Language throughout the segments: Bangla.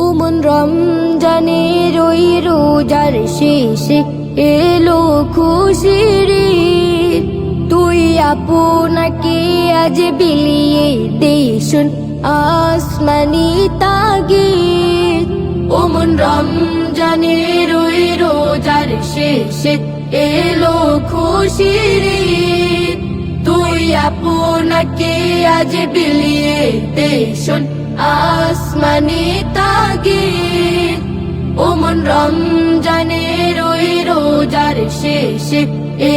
উমন রমজানের ওই রোজার শেষে এলো খুশির। তুই আপনাকে আজ বিলিয়ে দেশুন আসমানি তাগিদ ওমন রমজানের ওই রোজার শেষে এলো খুশির। তুই আপনাকে আজ বিলিয়ে দেশুন আসমানি ওমন রমজানের ওই রোজার শেষে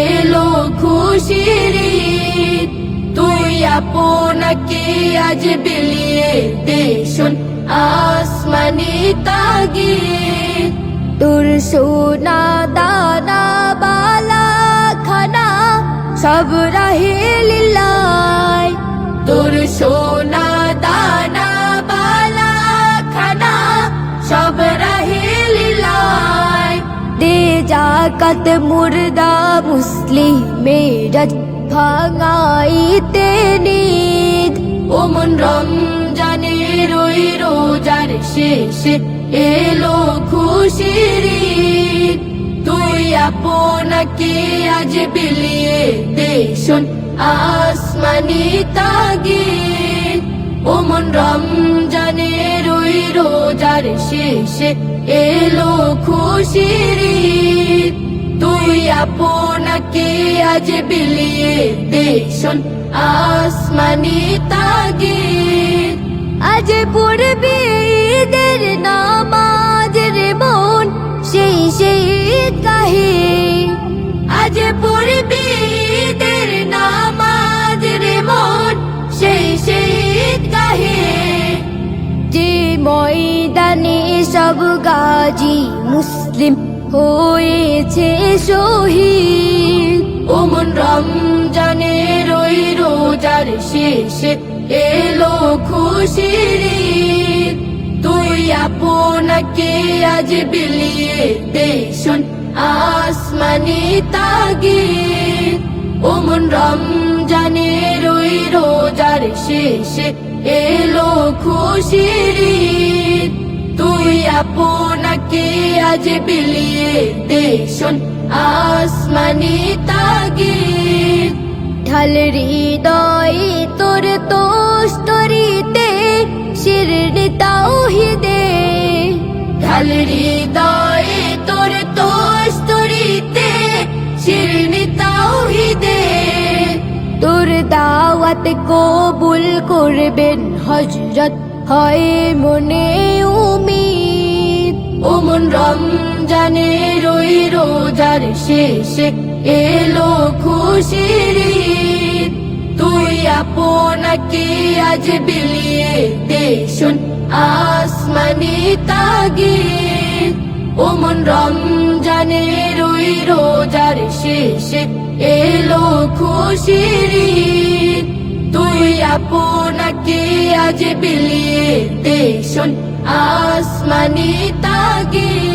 এলো খুশির। তুই আপনাকে আজ বিলিয়ে দেশুন আসমানি তাগিদ তোর সোনা দানা বালা খানা সব রাহে জাকাত মুর্দা মুসলিমের ভাঙাইতে নিদ ওমন রমজানের ওই রোজার শেষে এলো খুশির। তুই আপনাকে আজ বিলিয়ে দেশুন আসমানি তাগিদ ওমন রমজানের ওই রোজার শেষে এলো খুশির ঈদ। তুই আপনাকে আজ বিলিয়ে দেশন আসমানি তাগিদ আজ পড়বে ঈদের ময়দানে সব গাজী মুসলিম হয়েছে শহীদ ওমন রমজানের ওই রোজার শেষে এলো ঈদ। তুই আপনাকে আজ বিলিয়ে দেশুন আসমানি তাগিদ ওমন রমজানের ওই রোজার শেষে এলো খুশির। তুই আপনাকে আজ বিলিয়ে দেশুন আসমানি তাগিদ ঢাল হৃদয় তোর তোস্তরিতে শিরনি তাওহিদে ঢাল হৃদয় দাওয়াত কবুল করবেন হজরত হয় মনে উমিদ ওমন রমজানের ওই রোজার শেষে এলো খুশির। তুই আপনাকে আজ বিলিয়ে দেশুন আসমানি তাগিদ ওমন রমজানের ওই রোজার শেষে এলো খুশির। তুই আপনাকে আজ বিলিয়ে দেশন আসমানি তাগিদ।